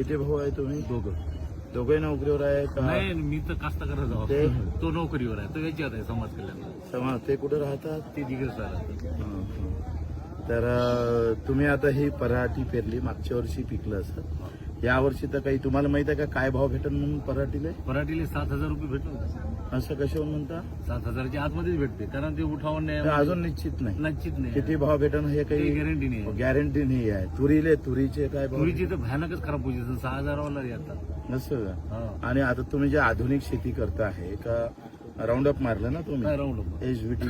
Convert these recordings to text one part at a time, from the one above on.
किती भाऊ आहे तुम्ही? दोघं. दोघे नोकरीवर आहे का? नाही मी तर कास्तकार जाऊ. ते? तो नोकरीवर आहे. तो याच्यात आहे समाज कल्याण समाज ते कुठे राहतात? ते दिगेर सर हं, हं. तर अं, तुम्ही आता ही पराठी पेरली मागच्या वर्षी पिकलं असं या वर्षी तर काही तुम्हाला माहीत आहे का काय भाव भेटेल म्हणून पराठीले? पराठीले सात हजार रुपये भेटतो असं कशावर म्हणता? सात हजारच्या आतमध्येच भेटते कारण ते उठावून तर नाही अजून निश्चित नाही. निश्चित नाही. किती भाव भेटेल हे काही गॅरंटी नाही गॅरंटी नाही आहे. तुरीले तुरीचे काय भाव? तुरीची तर भयानकच खराब पोझिशन सहा हजारावाला येतात नसतं का? हा. आणि आता तुम्ही जे आधुनिक शेती करता आहे का राऊंड अप मारलं ना तुम्ही? राऊंड एच बी टी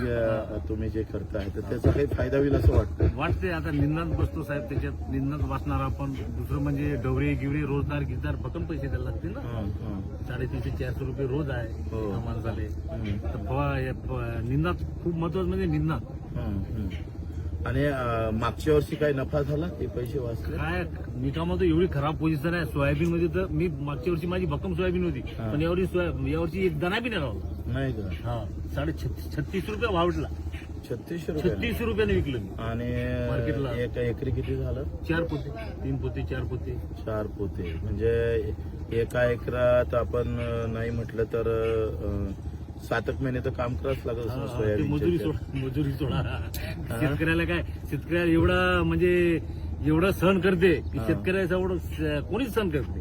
तुम्ही जे करताय तर त्याचा काही फायदा होईल असं वाटतं? वाटते आता निंदनात बसतो साहेब त्याच्यात निंदनात वाचणार आपण दुसरं म्हणजे डवरे गिवरे रोजदार गिरदार भक्कम पैसे द्यायला लागतील ना. साडेतीनशे चारशे रुपये रोज आहे माणसाले हं. तर निंदनात खूप महत्वाचं म्हणजे निंदनात हं. आणि मागच्या वर्षी काही नफा झाला? ते पैसे वाचले. काय? निकामात एवढी खराब पोझिशन आहे. सोयाबीन मध्ये तर मी मागच्या वर्षी माझी भक्कम सोयाबीन होती. हा. पण यावर्षी सोया- यावर्षी एक दाना बी नाही राहिला नाही का? हा. साडे छत्तीस छत्तीस रुपये भावटला छत्तीसशे रुपये. छत्तीस रुपयाने विकलं मी. आणि मार्केटला. एक एकरी किती झालं? चार पोते. तीन पोते चार पोते. चार पोते. म्हणजे एका एकरात आपण अं, नाही म्हटलं तर अं, सातक महिने तर काम करावंच लागत असेल मजुरी सोडा मजुरी सोडा. शेतकऱ्याला काय शेतकऱ्याला एवढा म्हणजे एवढं सहन करते की हा. शेतकऱ्याचं एवढं स- कोणीच सहन करते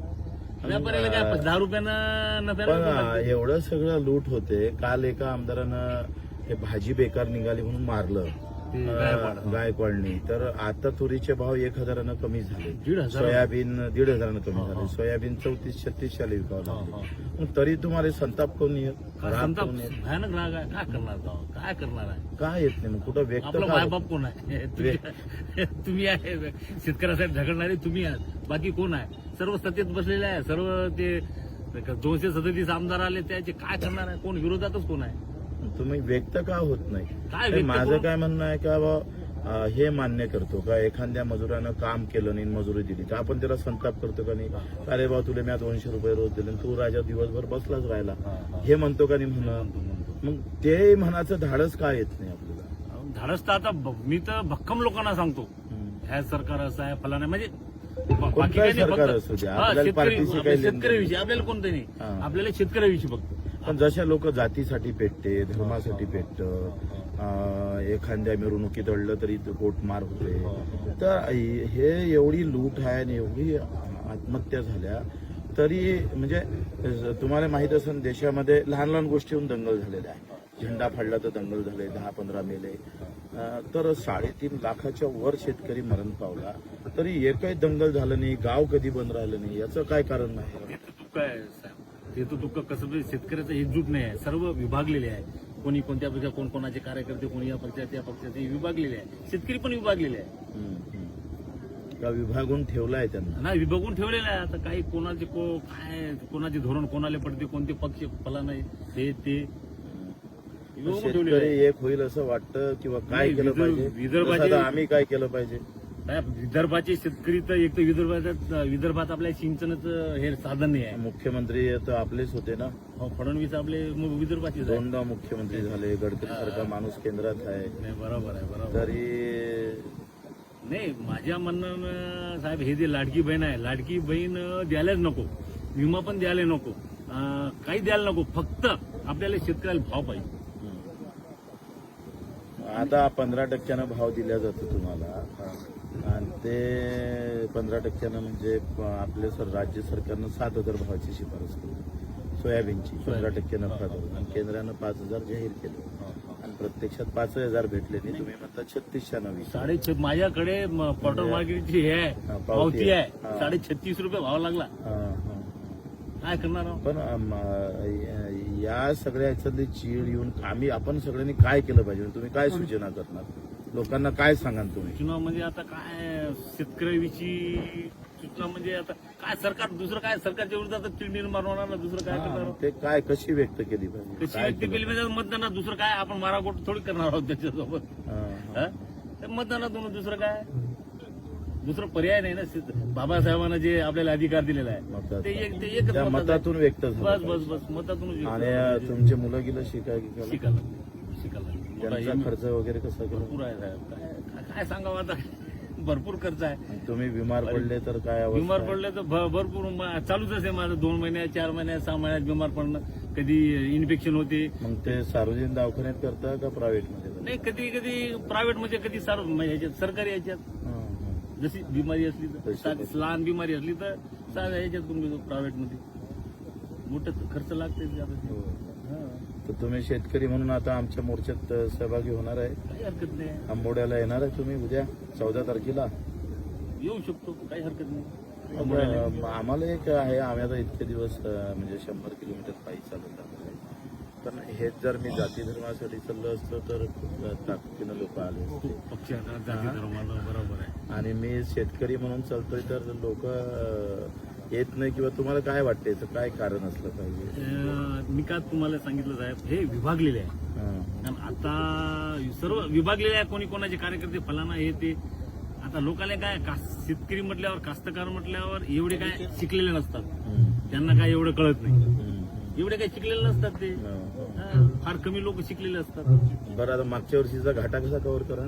व्यापाऱ्याला काय दहा रुपयानं पण नफ्याला अं, एवढं सगळं लूट होते. काल एका आमदारानं हे भाजी बेकार निघाली म्हणून मारलं. गायकवाडनी तर आता तुरीचे भाव एक हजारानं कमी झाले. दीड हजार सोयाबीन दीड हजारानं कमी हा, हा. झाले सोयाबीन चौतीस छत्तीसशे विकावं हा, लागले. तरी तुम्हाला संताप कोण येत? भयानक राग आहे. काय करणार? काय करणार आहे? काय येत नाही मग? कुठं व्यक्त मायबाप कोण आहे? तुम्ही तुम्ही आहे. शेतकऱ्यासाठी झगडणारे तुम्ही आहात. बाकी कोण आहे? सर्व सत्तेत बसलेले आहे. सर्व ते दोनशे सदतीस आमदार आले त्याचे काय करणार आहे? कोण? विरोधातच कोण आहे? तुम्ही व्यक्त का होत नाही? माझं? काय म्हणणं आहे का बा, हे मान्य करतो का? एखाद्या मजुरानं काम केलं नाही मजुरी दिली तर आपण त्याला संताप करतो का नाही? अरे बा तुला मी दोनशे रुपये रोज दिले तू राजा दिवसभर बसलाच राहिला? हे म्हणतो का नाही म्हणतो. मग ते म्हणाचं धाडस का येत नाही आपल्याला? धाडस तर आता मी तर भक्कम लोकांना सांगतो. ह्या सरकार असं आहे फलाना म्हणजे बाकी काही नाही, हा, शेतकऱ्याविषयी आपल्याला कोणतं नाही. आपल्याला शेतकऱ्याविषयी फक्त. पण जशा लोक जातीसाठी पेटते धर्मासाठी पेटत एखाद्या मिरवणुकीत अडलं तरी कोटमार होते तर हे एवढी लूट आहे आणि एवढी आत्महत्या झाल्या तरी म्हणजे तुम्हाला माहीत असेल देशामध्ये लहान लहान गोष्टीहून दंगल झालेल्या आहे झेंडा फाडला तर दंगल झाले दहा पंधरा मेले. तर साडेतीन लाखाच्या वर शेतकरी मरण पावला तरी एकही दंगल झालं नाही गाव कधी बंद राहिलं नाही याचं काय कारण नाही ते तर दुःख आहे साहेब ते तर दुःख कसं म्हणजे शेतकऱ्याचं एकजूट नाही आहे. सर्व विभागलेले आहे. कोणी कोणत्या पक्षा कोण कोणाचे कार्यकर्ते कोणी या पक्षात त्या पक्षात हे विभागलेले आहे. शेतकरी पण विभागलेले आहे. का विभागून ठेवलाय त्यांना? ना विभागून ठेवलेलं आहे. आता काही कोणाचे को काय कोणाचे धोरण कोणाला पडते कोणते पक्ष फला नाही हे ते विभागून ठेवलेलं शेतकरी आहे. एक होईल असं वाटतं किंवा काय नाही, केलं विदर्भ- पाहिजे? विदर्भाचे- जसं आता आम्ही काय केलं पाहिजे? साहेब, विदर्भाचे शेतकरी तर एक तर विदर्भात विदर्भात आपल्या सिंचनाचं हे साधन नाही आहे. मुख्यमंत्री तर आपलेच होते ना. हो, फडणवीस आपले आहे दोनदा मुख्यमंत्री झाले गडकरी सारखा माणूस केंद्रात आहे. नाही बरोबर आहे बरोबर. तरी नाही माझ्या म्हणणं साहेब हे जे लाडकी बहीण आहे लाडकी बहीण द्यायलाच नको. विमा पण द्यायला नको. काही द्यायला नको फक्त आपल्याला शेतकऱ्याला भाव पाहिजे. आता पंधरा टक्क्यानं भाव दिला जातो तुम्हाला. आणि ते पंधरा टक्क्यानं म्हणजे आपले सर राज्य सरकारनं सात हजार भावाची शिफारस केली. सोयाबीनची पंधरा टक्के नफा करून आणि केंद्रानं पाच हजार जाहीर केले. आणि प्रत्यक्षात पाच हजार भेटले नाही. तुम्ही म्हणता छत्तीसशे नवी साडे माझ्याकडे पॉटर मार्केटची हे आहे पावती आहे. साडे छत्तीस रुपये भाव लागला. काय करणार? पण या सगळ्या याच्यातली चीड येऊन आम्ही आपण सगळ्यांनी काय केलं पाहिजे? तुम्ही काय सूचना करणार? लोकांना काय सांगाल तुम्ही सूचना म्हणजे आता काय शेतकऱ्याविषयी सूचना म्हणजे आता काय सरकार दुसरं काय सरकारच्या विरोधात चिडणी मारवणार ना दुसरं काय करणार? ते काय कशी व्यक्त केली पाहिजे कशी काय व्यक्ती केलं? केली म्हणजे मतदानात दुसरं काय आपण माराकोट थोडी करणार आहोत त्याच्यासोबत हा, हा. हा? तर मतदानातून दुसरं काय दुसरं पर्याय नाही ना शेत- बाबासाहेबांना जे आपल्याला अधिकार दिलेला आहे मतात. ते एक ते एकच त्या मतात आहे. मतातून व्यक्त झालं बस. बस बस मतातून आणि अ, तुमचे मुलं गेलं शिकाय शिकायला शिकायला त्यांचा खर्च वगैरे कसा केला? भरपूर आहे साहेब. काय काय- काय सांगावं आता? भरपूर खर्च आहे. तुम्ही बिमार पडले तर काय अवस्था बिमार आहे? पडले तर भ- भरपूर म- चालूच असे माझं. दोन महिन्यात चार महिन्यात सहा महिन्यात बिमार पडणं. कधी इन्फेक्शन होते. मग ते सार्वजनिक दवाखान्यात करता का प्रायव्हेटमध्ये करता? नाही कधी कधी प्रायव्हेटमध्ये कधी सर म्हणजे ह्याच्यात सरकारी याच्यात हा, हा. जशी बिमारी असली तर तशी लहान बिमारी असली तर साध्या ह्याच्यात करून घेतो प्रायव्हेटमध्ये मोठं खर्च लागते हो. तर तुम्ही शेतकरी म्हणून आता आमच्या मोर्चात सहभागी होणार आहे. काही हरकत नाही. आंबोड्याला येणार आहे तुम्ही उद्या चौदा तारखेला. येऊ शकतो काही हरकत नाही. आम्हाला एक आहे आम्ही आता इतके दिवस म्हणजे शंभर किलोमीटर पायी चालत आहे. पण हेच जर मी जाती धर्मासाठी चाललो असतो तर ताकदीनं लोक आले असते पक्ष आता जाती धर्माला बरोबर आहे. आणि मी शेतकरी म्हणून चालतोय तर लोक येत नाही किंवा तुम्हाला काय वाटते याचं काय कारण असलं पाहिजे? अं, मी का तुम्हाला सांगितलं साहेब हे विभागलेले आहे. हा. कारण आता सर्व विभागलेले आहे कोणी कोणाचे कार्यकर्ते फलाना हे ते. आता लोकांना काय कास- शेतकरी म्हटल्यावर कास्तकार म्हटल्यावर एवढे काय शिकलेले नसतात. हम्म. त्यांना काय एवढं कळत नाही. हम्म. एवढे काही शिकलेले नसतात ते. हा. हा, फार कमी लोक शिकलेले असतात. बरं आता मागच्या वर्षीचा घाटा कसा कव्हर करा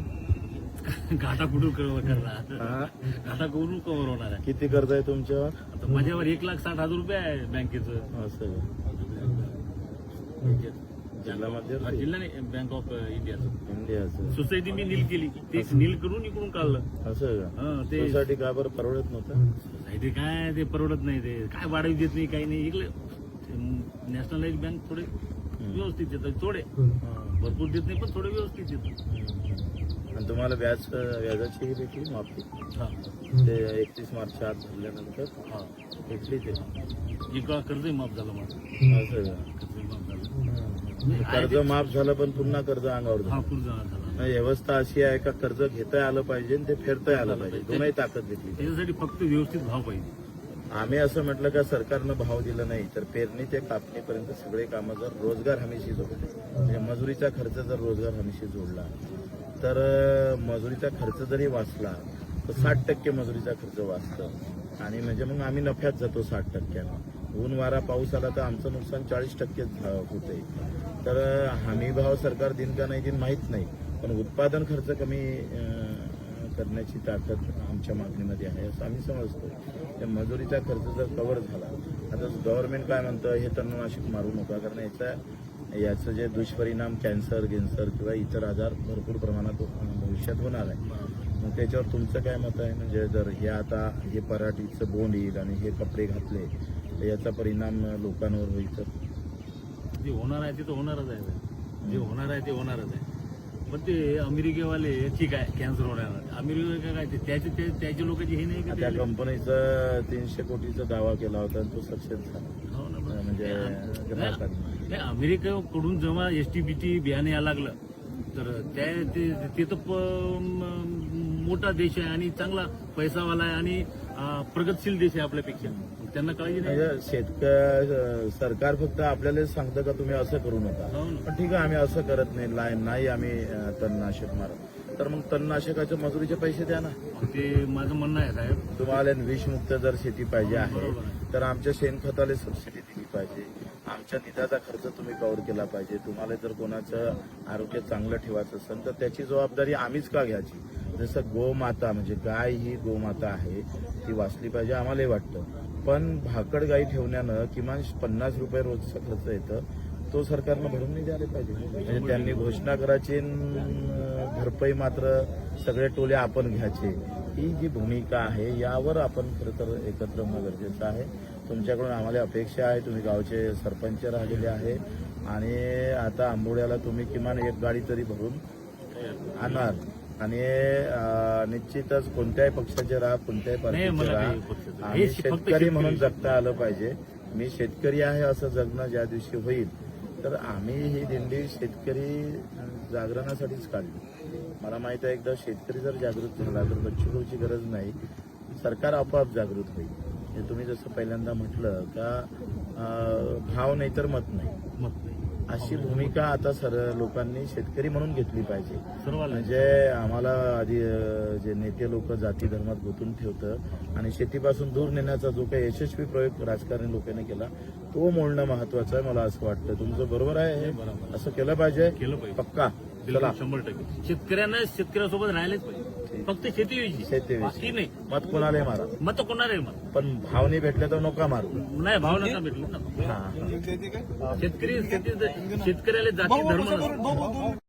घाटा कुठून कव्हर करणार? घाटा कुठून कव्हर होणार आहे? किती कर्ज आहे तुमच्यावर? आता माझ्यावर एक लाख साठ हजार रुपये आहे बँकेचं. असं जिल्हा मध्यवर्ती? जिल्हा नाही बँक ऑफ इंडियाचं इंडियाचं सोसायटी मी नील केली. ते नील करून इकडून काढलं. असं का? हा, ते सोसायटी का बरं परवडत नव्हतं? ते काय ते परवडत नाही ते. काय वाढवी देत नाही काही नाही. इकडे नॅशनलाइज बँक थोडे व्यवस्थित देतात थोडे. भरपूर देत नाही पण थोडे व्यवस्थित आणि तुम्हाला व्याज व्याजाची ही भेटली माफी. ते एकतीस मार्चच्या आत भरल्यानंतर हा. भेटली ते. एक कर्जही माफ झालं माझं असं का कर्जही माफ झालं. कर्ज माफ झालं पण पुन्हा कर्ज अंगावर हा झालं. पुढचा झाला. नाही, व्यवस्था अशी आहे का कर्ज घेता आलं पाहिजे आणि ते फेडता आलं पाहिजे. दोनही ताकद घेतली. त्याच्यासाठी फक्त व्यवस्थित भाव पाहिजे. आम्ही असं म्हटलं का सरकारनं भाव दिला नाही तर पेरणी ते कापणीपर्यंत सगळे कामं जर रोजगार हमीशी जोडले म्हणजे मजुरीचा खर्च जर रोजगार हमीशी जोडला तर मजुरीचा खर्च जरी वाचला तर साठ टक्के मजुरीचा खर्च वाचतं. आणि म्हणजे मग आम्ही नफ्यात जातो साठ टक्क्यानं. ऊन वारा पाऊस आला तर आमचं नुकसान चाळीस टक्के होते. तर हमी भाव सरकार दिन का नाही दिन माहीत नाही. पण उत्पादन खर्च कमी करण्याची ताकद आमच्या मागणीमध्ये आहे असं आम्ही समजतो. त्या मजुरीचा खर्च जर कव्हर झाला आता गव्हर्नमेंट काय म्हणतं हे तणनाशक मारू नका. कारण याचा याचं जे दुष्परिणाम कॅन्सर गेन्सर किंवा इतर आजार भरपूर प्रमाणात भविष्यात होणार आहे. मग त्याच्यावर तुमचं काय मत आहे? म्हणजे जर हे आता हे पराठीचं बोंड येईल आणि हे कपडे घातले तर याचा परिणाम लोकांवर होईल तर? जे होणार आहे ते तर होणारच आहे. जे होणार आहे ते होणारच आहे. पण ते अमेरिकेवाले ठीक आहे कॅन्सर होणार अमेरिका काय ते त्याचे ते- त्याचे लोकांचे हे नाही का त्या कंपनीचा तीनशे कोटीचा दावा केला होता आणि तो सक्सेस झाला. हो. म्हणजे नाही, अमेरिकेकडून जेव्हा एस टी बी टी बियाणं यायला लागलं तर त्या ते ते तर प- मोठा देश आहे आणि चांगला पैसावाला आहे आणि प्रगतशील देश आहे आपल्यापेक्षा. त्यांना काळजी नाही. शेतकरी सरकार फक्त आपल्याला सांगतं का तुम्ही असं करू नका? हो. पण ठीक आहे आम्ही असं करत नाही ला- नाही आम्ही तणनाशक मारत. तर मग तणनाशकाचे मजुरीचे पैसे द्या ना. ते माझं म्हणणं आहे साहेब. तुम्हाला विषमुक्त जर शेती पाहिजे आहे. तर आमच्या शेणखताला सबसिडी दिली पाहिजे. आमच्या निधाचा खर्च तुम्ही कव्हर केला पाहिजे. तुम्हाला जर कोणाचं आरोग्य चांगलं ठेवायचं असेल तर त्याची जबाबदारी आम्हीच का घ्यायची? जसं गोमाता म्हणजे गाय ही गोमाता आहे ती वाचली पाहिजे आम्हालाही वाटतं. पण भाकड गाई ठेवण्यानं किमान पन्नास रुपये रोजचा खर्च येतं. तो सरकारनं भरून नाही द्यायला पाहिजे. म्हणजे त्यांनी घोषणा करायची भरपाई मात्र सगळे टोले आपण घ्यायचे. ही जी भूमिका आहे यावर आपण खरं तर एकत्र होणं गरजेचं आहे. तुमच्याकडून आम्हाला अपेक्षा आहे. तुम्ही गावचे सरपंच राहिलेले आहे. आणि आता आंबोड्याला तुम्ही किमान एक गाडी तरी भरून आणणार. आणि निश्चितच कोणत्याही पक्षाचे राहा कोणत्याही पार्टीचे राहा. फक्त शेतकरी. म्हणून जगता आलं पाहिजे. मी शेतकरी आहे असं जगणं ज्या दिवशी होईल तर आम्ही ही दिंडी शेतकरी जागरणासाठीच काढली. मला माहीत आहे एकदा शेतकरी जर जागृत झाला तर बच्चूभाऊची गरज नाही. सरकार आपोआप जागृत होईल. तुम्ही जसं पहिल्यांदा म्हटलं का भाव नाही तर मत नाही. मत नाही. अशी भूमिका आता सर लोकांनी शेतकरी म्हणून घेतली पाहिजे. म्हणजे आम्हाला आधी जे नेते लोक जाती धर्मात गुंतून ठेवतं आणि शेतीपासून दूर नेण्याचा जो काही यशस्वी प्रयोग राजकारणी लोकांनी केला तो मोडणं महत्वाचं आहे मला असं वाटतं. तुमचं बरोबर आहे? हे? असं केलं पाहिजे? केलं पाहिजे. पक्का. शंभर टक्के. शेतकऱ्यांना शेतकऱ्यासोबत राहिलेच पाहिजे. फक्त शेतीविषयी. शेतीविषयी. बाकी नाही. मत कोणाला मारा? मत कोणाला मग पण भाव नाही भेटले तर नका मारू. नाही भावना भेटली ना. हा. शेतकरी शेती शेतकऱ्याला जाती धर्म.